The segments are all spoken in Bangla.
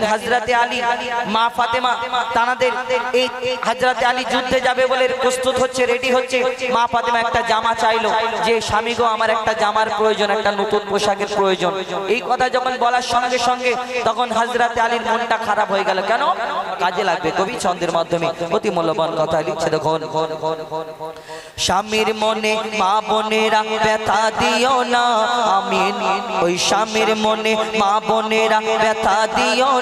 একটা জামা চাইলো, যে, স্বামী আমার একটা জামার প্রয়োজন নতুন পোশাকের প্রয়োজন। এই কথা যখন বলার সঙ্গে সঙ্গে তখন হাজরাতে খারাপ হয়ে গেল। কেন? কাজে লাগবে, কবি ছন্দের মাধ্যমে। অতি মূল্যবান কথা লিখছে, দেখুন। স্বামীর মনে মা বোনেরা ব্যথা দিও না আমি ওই স্বামীর মনে মা বোনেরা ব্যথা দিও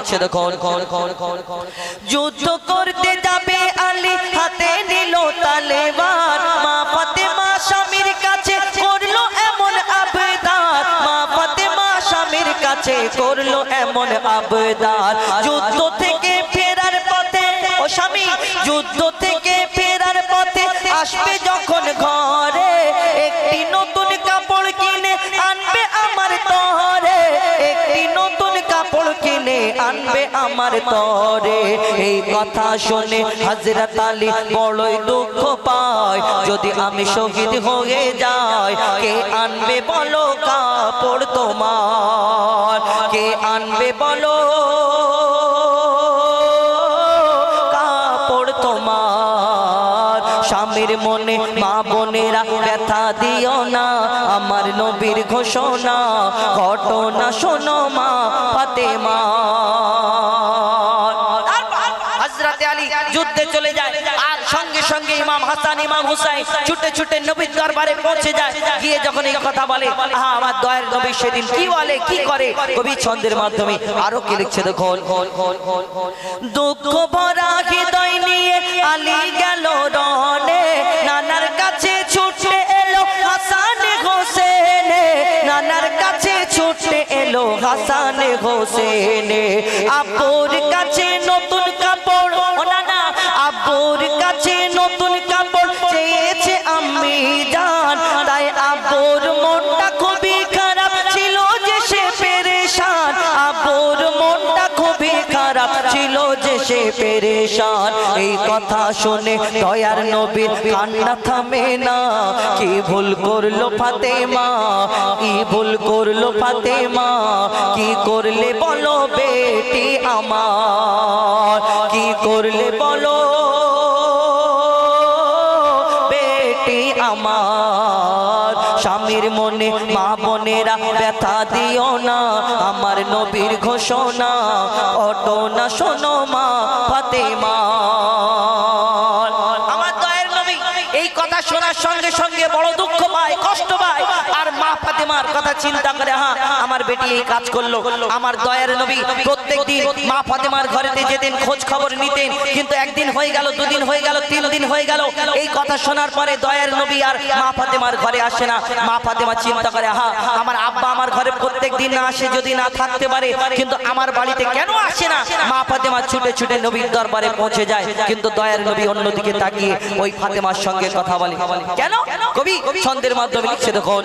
আরও তখন যুদ্ধ করতে যাবে আলী, হাতে নিল তালেবান। মা ফাতেমা স্বামীর কাছে করল এমন আবেদার। মা ফাতেমা স্বামীর কাছে করল এমন আবেদার। যুদ্ধ কিনে আনবে আমার তরে। এই কথা শুনে হাজরত আলী বড়ই দুঃখ পায়। যদি আমি শহীদ হয়ে যাই, কে আনবে বলো কাপড় তোমার? কে আনবে বলো স্বামীর মনে মা বোনেরা ব্যথা দিও না। আমার নবীর ঘোষণা ঘটনা শোনো মা ফাতেমা। মা যুদ্ধে চলে যায়। আর সঙ্গে সঙ্গে ইমাম হাসান ইমাম হুসাইন ছুটে ছুটে নবীর দরবারে পৌঁছে যায়। গিয়ে যখন এই কথা বলে আহা আমার দয়ের নবী সেদিন কি বলে কি করে? কবি ছন্দের মাধ্যমে আরও কি লিখছে দেখুন। দুঃখ ভরা হাসান হোসেনে আপুর কাছে নতুন কাপড় ও আপুর কাছে নতুন পেরেশান, এই কথা শুনে দয়ার নবীর কান্না থামে না। কি ভুল করল ফাতেমা? কি ভুল করল ফাতেমা? কি করলে বলো বেটি আমার? কি করলে বলো বেটি আমার? স্বামীর মনে মা বোনেরা ব্যথা দিও না, আমার নবীর ঘোষণা, অটো না শোনো মা ফাতেমা। আমার দয়ের নবী, এই কথা শোনার সঙ্গে সঙ্গে বড় দুঃখ পায়, কষ্ট পায়, আর ফাতেমার কথা চিন্তা করে হ্যাঁ আমার বেটি এই কাজ করল। আমার দয়ার নবী প্রত্যেক দিন মা ফাতেমার ঘরেতে যেতেন, খোঁজ খবর নিতেন। কিন্তু একদিন হয়ে গেল, দুদিন হয়ে গেল, তিন দিন হয়ে গেল। এই কথা শোনার পরে দয়ার নবী আর মা ফাতেমার ঘরে আসে না। মা ফাতেমা চিন্তা করে হ্যাঁ আমার আব্বা আমার ঘরে প্রত্যেক দিন না আসে, যদি না থাকতে পারে, কিন্তু আমার বাড়িতে কেন আসে না? মা ফাতেমা ছুটে ছুটে নবীর দরবারে পৌঁছে যায়। কিন্তু দয়ার নবী অন্যদিকে তাকিয়ে ওই ফাতেমার সঙ্গে কথা বলে। কেন? কবি, ছন্দের মাধ্যমে লিখছে দেখুন।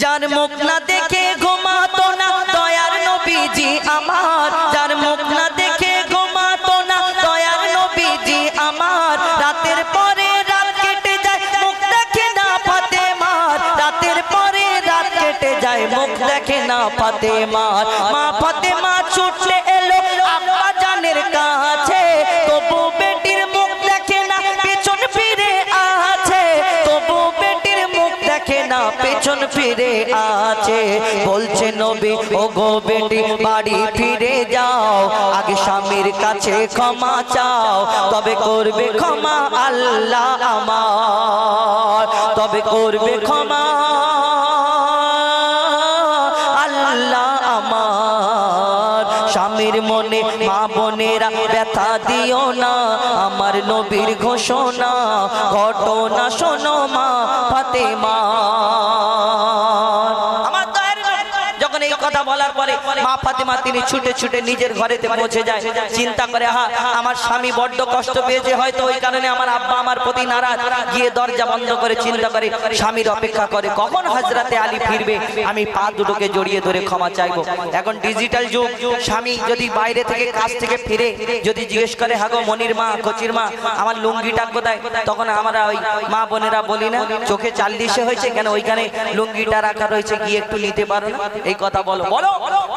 যার মুখ না দেখে ঘুমাতো না, দয়ার নবীজি আমার। যার মুখ না দেখে ঘুমাতো না, দয়ার নবীজি আমার। রাতের পরে রাত কেটে যায়, মুখ দেখে না ফাতেমার। রাতের পরে রাত কেটে যায়, মুখ দেখে না ফাতেমার। মা ফাতেমা ছুটলে এলো আব্বা জানের কাছে। ফিরে আছে। বলছে নবী ও গো বেটি, বাড়ি ফিরে যাও। আগে স্বামীর কাছে ক্ষমা চাও। তবে করবে ক্ষমা আল্লাহ আমার। তবে করবে ক্ষমা স্বামীর মনে মা বোনেরা ব্যথা দিও না। আমার নবীর ঘোষণা, ঘটনা শোনো মা। বলার পরে মা ফাতেমা তিনি ছুটে ছুটে নিজের ঘরেতে পৌঁছে যায়। চিন্তা করে হা আমার স্বামী বড্ড কষ্ট পেয়েছে, হয়তো ওই কারণে আমার আব্বা আমার প্রতি নারাজ। গিয়ে দরজা বন্ধ করে চিন্তা করে, স্বামীর অপেক্ষা করে, কখন হাজরাতে আলী ফিরবে? আমি পা দুটোকে জড়িয়ে ধরে ক্ষমা চাইব। এখন ডিজিটাল যুগ, স্বামী যদি বাইরে থেকে কাজ থেকে ফিরে, যদি জিজ্ঞেস করে হাগো মনির মা, কচির মা, আমার লুঙ্গিটা কোথায়? তখন আমরা ওই মা বোনেরা বলি, না, চোখে চাল দিশে হয়েছে, কেন ওইখানে লুঙ্গিটা রাখা রয়েছে, গিয়ে একটু নিতে পারো এই কথা বলো। বলো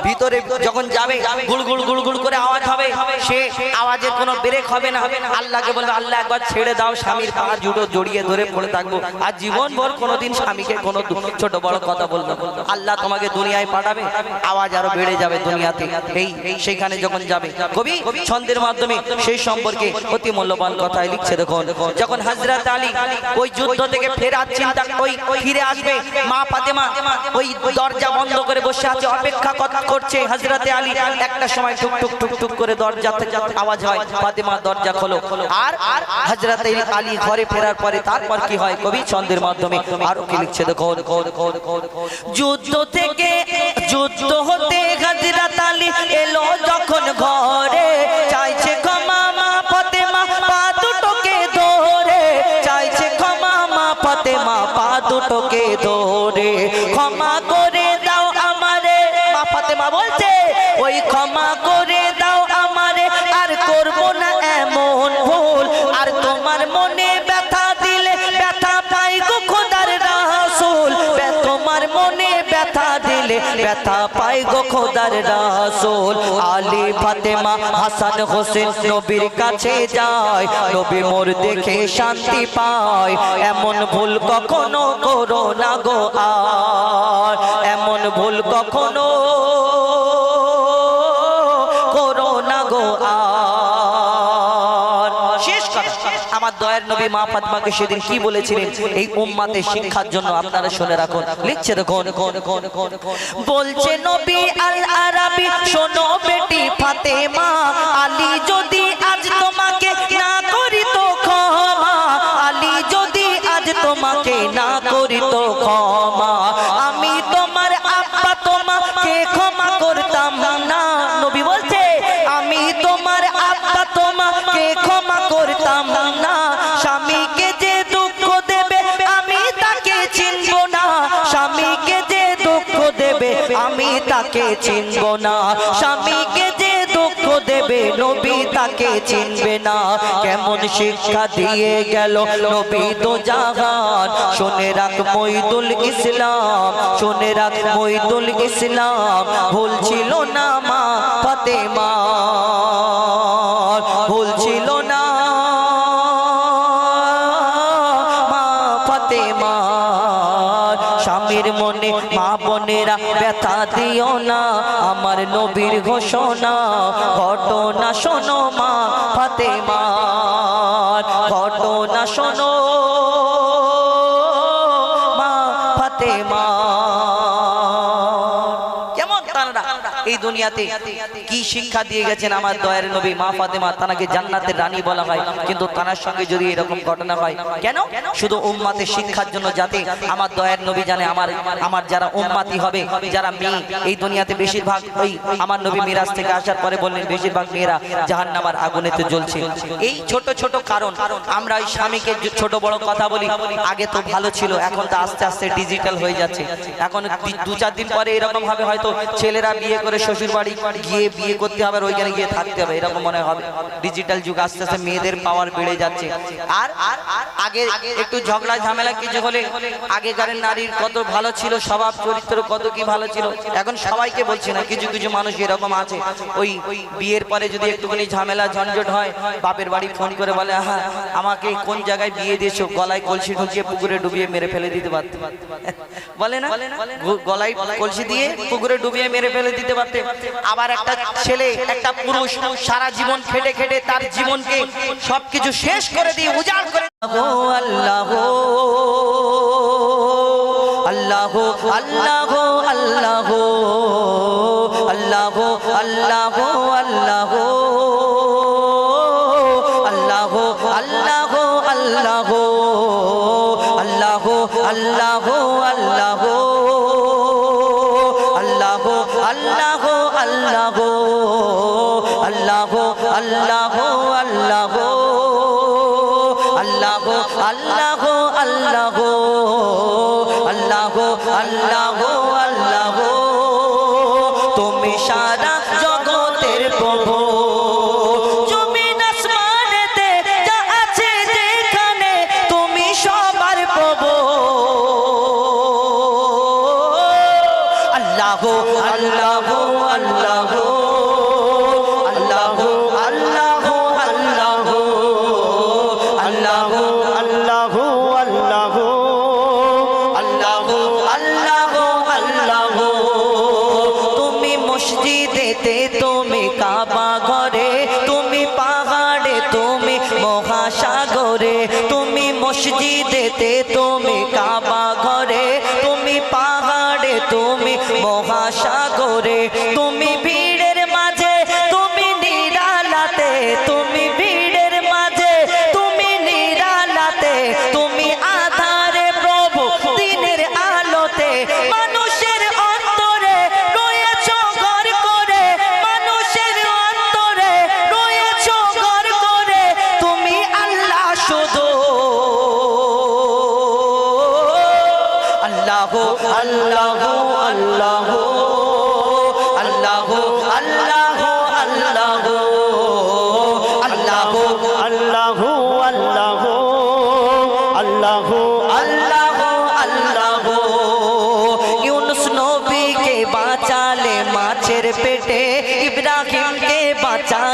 ভিতরে যখন যাবে গুড় গুড় গুড় গুড় করে আওয়াজ হবে সে আওয়াজের কোনো ব্রেক হবে না। আল্লাহকে বলবে আল্লাহ একবার ছেড়ে দাও স্বামীর পা জুড়ো জড়িয়ে ধরে পড়ে থাকব। আর জীবন ভর কোনোদিন স্বামীকে কোনো ছোট বড় কথা বলব। আল্লাহ তোমাকে দুনিয়ায় পাঠাবে আওয়াজ আরও বেড়ে যাবে দুনিয়াতে। এই সেইখানে যখন যাবে কবি ছন্দের মাধ্যমে সেই সম্পর্কে অতি মূল্যবান কথাই লিখছে দেখুন। যখন হজরত আলী ওই যুদ্ধ থেকে ফেরার চিন্তা ওই ফিরে আসবে মা ফাতেমা ওই দরজা বন্ধ করে বসে আছে অপেক্ষা কথা করছে হজরতে আলী। একটা সময় টুক টুক টুক টুক করে দরজা আওয়াজ হয়, ফাতেমা, দরজা খোলো। আর হজরতে আলী ঘরে ফেরার পরে তারপর কি হয়? কবি ছন্দের মাধ্যমে আরও কি লিখছে দেখো যুদ্ধ থেকে, যুদ্ধ হতে হজরত আলী এলো যখন ঘরে। রাসূল আলী ফাতেমা হাসান হোসেন নবীর কাছে যায়। নবী মোর দেখে শান্তি পায়। এমন ভুল কখনো করো না গো আর। এমন ভুল কখনো করো না গো আমার দয়ার নবী মা ফাতমাকে সেদিন কি বলেছিলেন? এই উম্মাতে শিক্ষার জন্য আপনারা শুনে রাখুন। লিখছে দেখুন। বলছে নবী আল আরাবি, শোনো বেটি ফাতেমা, আলী যদি আজ তোমাকে না করি তো ক্ষমা, আলী যদি আজ তোমাকে না করি তো ক্ষমা না। স্বামীকে যে দুঃখ দেবে, নবী তাকে চিনবে না। কেমন শিক্ষা দিয়ে গেল নবী তো জাহান শুনে রাখ মইদুল ইসলাম, শুনে রাখ মইদুল ইসলাম। ভুল ছিল না মা ফাতেমা। স্বামীর মনে, মা বোনেরা ব্যথা দিও না, আমার নবীর ঘোষণা, ঘটনা শোনো মা ফাতে মা ঘটনা শোনো মা ফাতে মা কেমন তারা এই দুনিয়াতে? কি শিক্ষা দিয়ে গেছেন আমার দয়ার নবী? মা ফাতেমা তানাকে জান্নাতের রানী বলা হয়। কিন্তু তানার সঙ্গে যদি এরকম ঘটনা হয়, কেন? শুধু উম্মাতে শিক্ষার জন্য যাতে আমার দয়ার নবী জানে আমার আমার যারা উম্মাতি হবে, যারা মেয়ে, এই দুনিয়াতে বেশিরভাগ ওই আমার নবী মিরাজ থেকে আসার পরে বললেন, বেশিরভাগ মেয়েরা জাহান্নামার আগুনেতে জ্বলছে। এই ছোট ছোট কারণ আমরা ওই স্বামীকে ছোট, বড় কথা বলি, আগে তো ভালো ছিল, এখন তো আস্তে আস্তে ডিজিটাল হয়ে যাচ্ছে। এখন দু চার দিন পরে এরকম হবে, হয়তো ছেলেরা বিয়ে করে শ্বশুর বাড়ি গিয়ে বিয়ে করতে হবে আর ওইখানে গিয়ে থাকতে হবে। এরকম মনে হবে। ডিজিটাল যুগ আস্তে আস্তে মেয়েদের পাওয়ার বেড়ে যাচ্ছে। আর আগে একটু ঝগড়া ঝামেলা কিছু হলে আগেকার নারীর কত ভালো ছিল স্বভাব চরিত্র কত কি ভালো ছিল এখন সবাইকে বলছি না। কিছু কিছু মানুষ এরকম আছে। ওই বিয়ের পরে যদি একটুখানি ঝামেলা ঝঞ্ঝট হয় বাপের বাড়ি ফোন করে বলে হ্যাঁ আমাকে কোন জায়গায় বিয়ে দিয়েছ? গলায় কলসি ঢুকিয়ে পুকুরে ডুবিয়ে মেরে ফেলে দিতে পারত। বলে না? গলায় কলসি দিয়ে পুকুরে ডুবিয়ে মেরে ফেলে দিতে পারতে। আবার একটা ছেলে, একটা পুরুষ সারা জীবন খেটে খেটে তার জীবনকে সবকিছু শেষ করে দিয়ে উজাড় করে আল্লাহ আল্লাহ আল্লাহ আল্লাহ আল্লাহ আল্লাহ সারা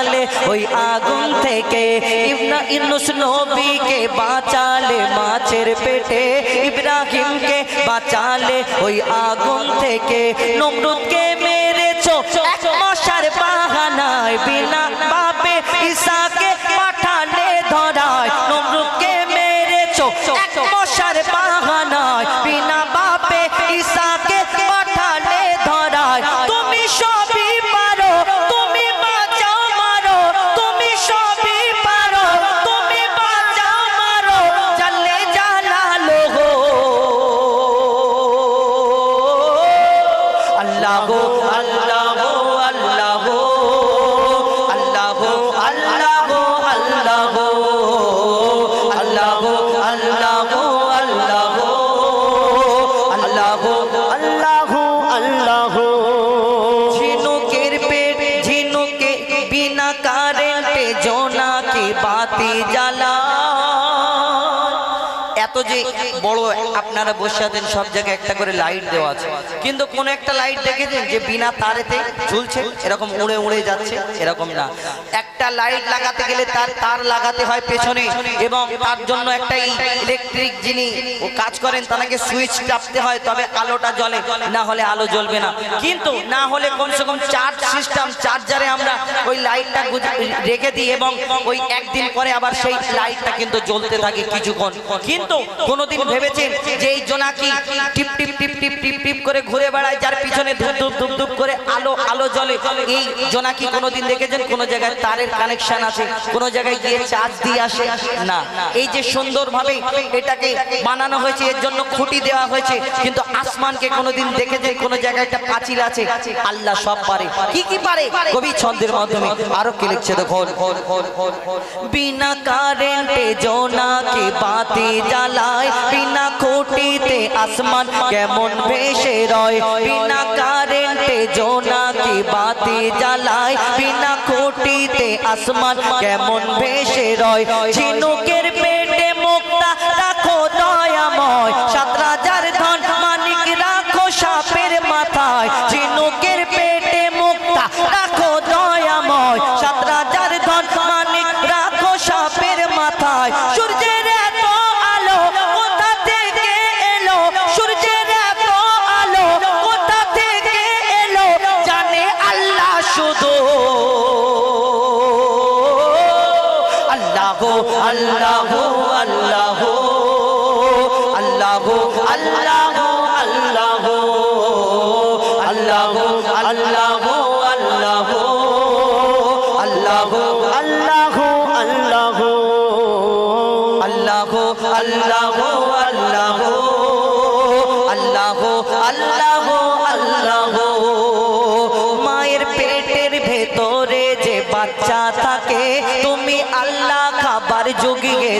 বাঁচালে, ওই আগুন থেকে ইবনা ইউনুস নবীকে বাঁচালে মাছের পেটে, ইব্রাহিমকে বাঁচালে ওই আগুন থেকে। নমরুদকে মেরেছো এক মশার বাহানায়, বিনা বাপে ঈসাকে যে বড় আপনারা বসে আছেন, সব জায়গায় একটা করে লাইট দেওয়া আছে। কিন্তু কোন একটা লাইট দেখেছেন যে বিনা তারেতে ঝুলছে, এরকম উড়ে উড়ে যাচ্ছে, এরকম না। একটা লাইট লাগাতে গেলে তার তার লাগাতে হয় পেছনে এবং তার জন্য একটা ইলেকট্রিক যিনি কাজ করেন, তাকে সুইচ চাপতে হয়, তবে আলোটা জ্বলে, না হলে আলো জ্বলবে না। কিন্তু না হলে কমসে কম চার্জ সিস্টেম চার্জারে আমরা ওই লাইটটা রেখে দিই এবং ওই একদিন পরে আবার সেই লাইটটা কিন্তু জ্বলতে থাকে কিছুক্ষণ। কিন্তু কোনোদিন ভেবেছেন যে এই জোনাকি টিপ টিপ টিপ টিপ টিপ টিপ করে ঘুরে বেড়ায়, যার পিছনে ধূপ ধূপ ধূপ, ধুপ করে আলো আলো জ্বলে। এই জোনাকি কোনোদিন দেখেছেন? কোনো জায়গায় তারের কানেকশন আছে, কোনো জায়গায় গিয়ে চার্জ দিয়ে আসে? না। এই যে সুন্দরভাবে এটাকে বানানো হয়েছে, এর জন্য খুঁটি দেওয়া হয়েছে, কিন্তু আসমানকে কোনোদিন দেখেছেন? কোনো জায়গায় একটা পাঁচিল আছে? আল্লাহ সব পারে। কি কি পারে? কবি ছন্দের মাধ্যমে আরও কি লিখছে দেখুন? বিনা কারেন্টে জোনাকে বাতি জ্বালায় বিনা খুঁটিতে আসমান কেমন ভেসে রয়। বিনা কারেন্টে জোনাকে বাতি জ্বালায়। বিনা খুঁটিতে আসমান কেমন ভেসে রয়। ঝিনুকের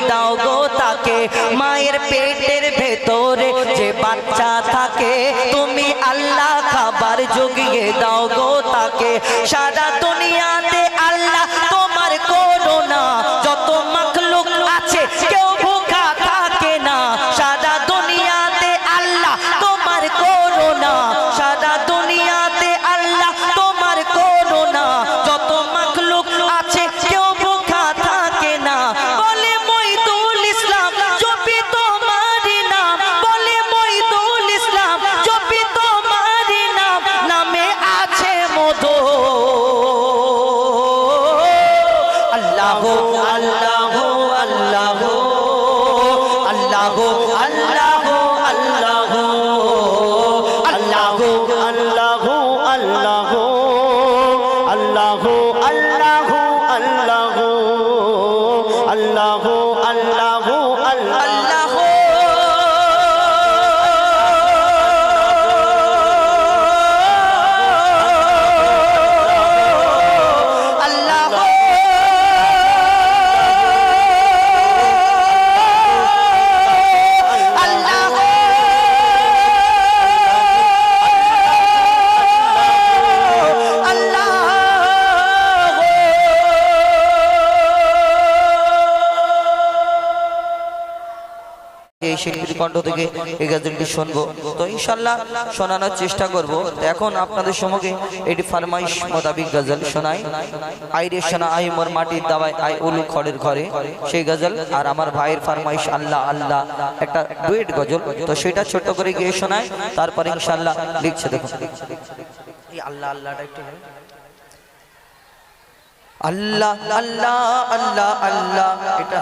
দাও গো তাকে। মায়ের পেটের ভেতরে যে বাচ্চা থাকে, তুমি আল্লাহ খাবার জুগিয়ে দাও গো তাকে। সারা দুনিয়াতে এই শিল্পীর কণ্ঠ থেকে এই গাজলটি শুনব। তো ইনশাল্লাহ শোনানোর চেষ্টা করব। এখন আপনাদের সম্মুখে এটি ফারমাইশ মোতাবিক গজল শোনাই। আইরে শোনা আই মোর মাটির দাওয়ায় আই উলু খড়ের ঘরে। সেই গজল আর আমার ভাইয়ের ফারমাইশ আল্লাহ আল্লাহ একটা ডুয়েট গজল। তো সেটা ছোট করে গিয়ে শোনায় তারপরে ইনশাল্লাহ লিখছে দেখুন। আল্লাহ, আল্লাহটা একটু আল্লাহ আল্লাহ আল্লাহ আল্লাহ, এটা।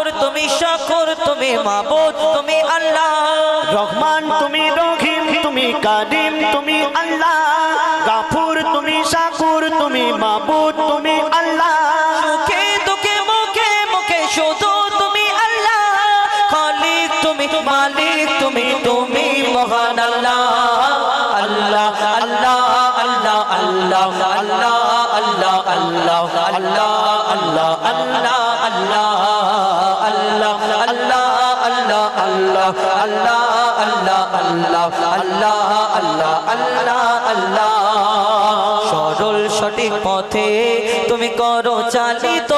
তুমি শকুর, তুমি মাবুদ, তুমি আল্লাহ। রহমান, তুমি রহিম, তুমি কাদিম তুমি আল্লাহ। গাফুর, তুমি শাকুর, তুমি মাবুদ, তুমি আল্লাহ। আল্লাহ আল্লাহ আল্লাহ আল্লাহ আল্লাহ আল্লাহ আল্লাহ আল্লাহ আল্লাহ। সরল সঠিক পথে তুমি করো চালিত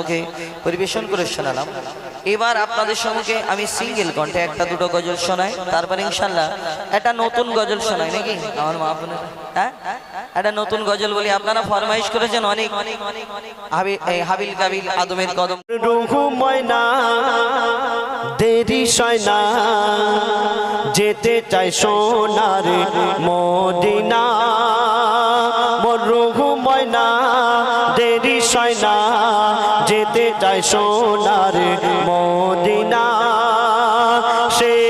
সম্মুখে পরিবেশন করে শোনালাম। এবার আপনাদের সম্মুখে আমি সিঙ্গেল কণ্ঠে একটা দুটো গজল শোনাই, তারপরে ইনশাল্লাহ একটা নতুন গজল শোনাই, নাকি? আমার মা হ্যাঁ? একটা নতুন গজল বলি, আপনারা ফরমাইশ করেছেন অনেক। হাবিল কাবিল আদমের কদম। দেরি সয়না। যেতে চাই সোনার মদিনা। মোর রুহু ময়না, দেরি সয়না। যেতে চাই সোনার Medina. Say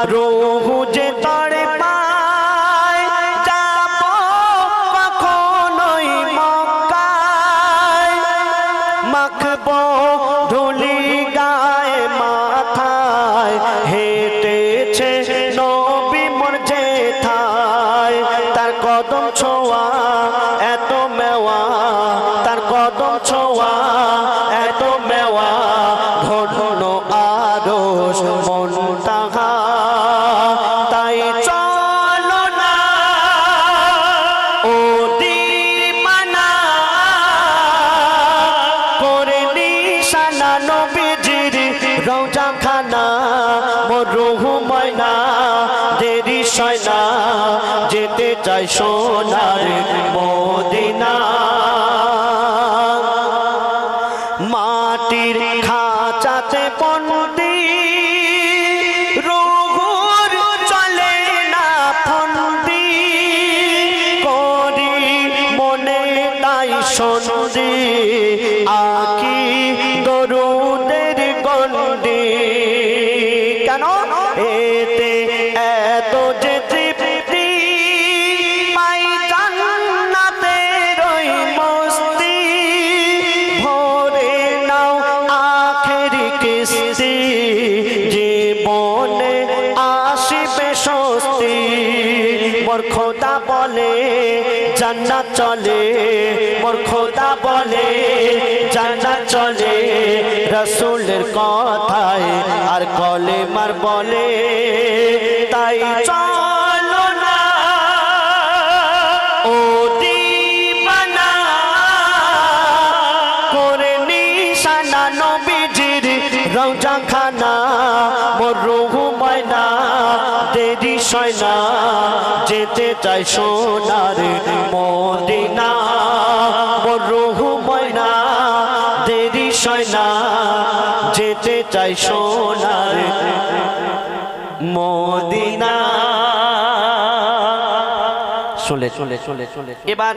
I don't know. চাই সোনার মদিনা। খোদা বলে, জান্নাত চলে। মোর খোদা বলে, জান্নাত চলে। রসুলের কথায় আর কলে মার বলে, তাই চলো না। ও যেতে চাই সোনার মদিনা। মোর রুহু ময়না, দেরি সয়না যেতে চাই সোনার মদিনা। চলে চলে চলে চলে। এবার